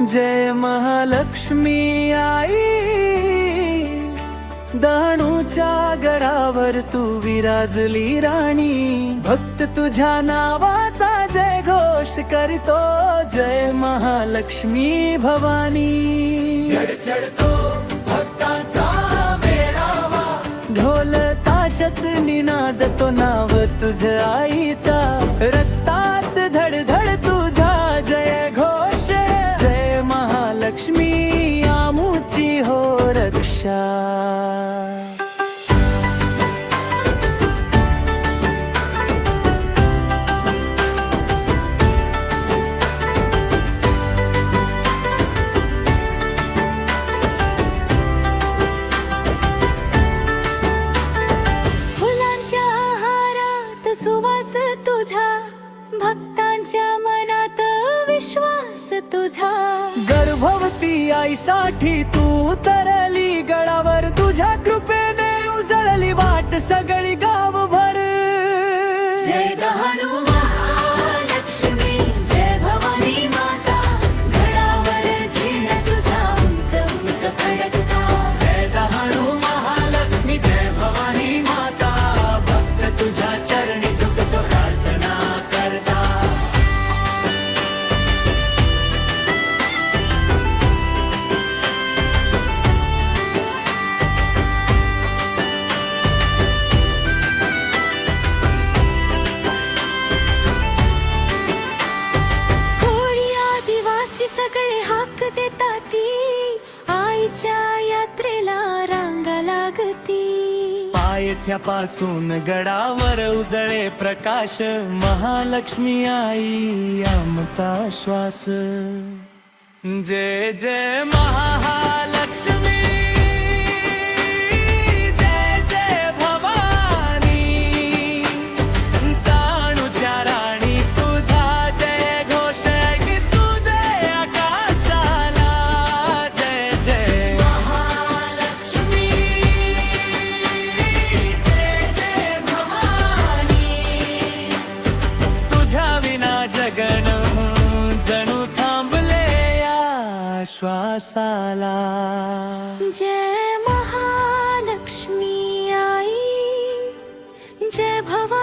जय महालक्ष्मी आई डहाणूच्या गडावर तू विराजली राणी. भक्त तुझ्या नावाचा जय घोष करतो जय महालक्ष्मी भवानी. चढतो भक्तांचा मेळावा. ढोल ताशत निनाद तो नाव तुझ आईचा. रक्तात रक्षा फुलांच्या हारात सुवास तुझा भक्तांच्या मनात विश्वास तुझा. गर्भवती आईसाठी तू तर उजळली गळावर तुझ्या कृपेने उजळली वाट सगळी गावभर. जय येथ्यापासून गडावर उजळे प्रकाश. महालक्ष्मी आई आमचा श्वास. जय जय महा गगन जणू थांबले या श्वासाला. जय महालक्ष्मी आई जय भव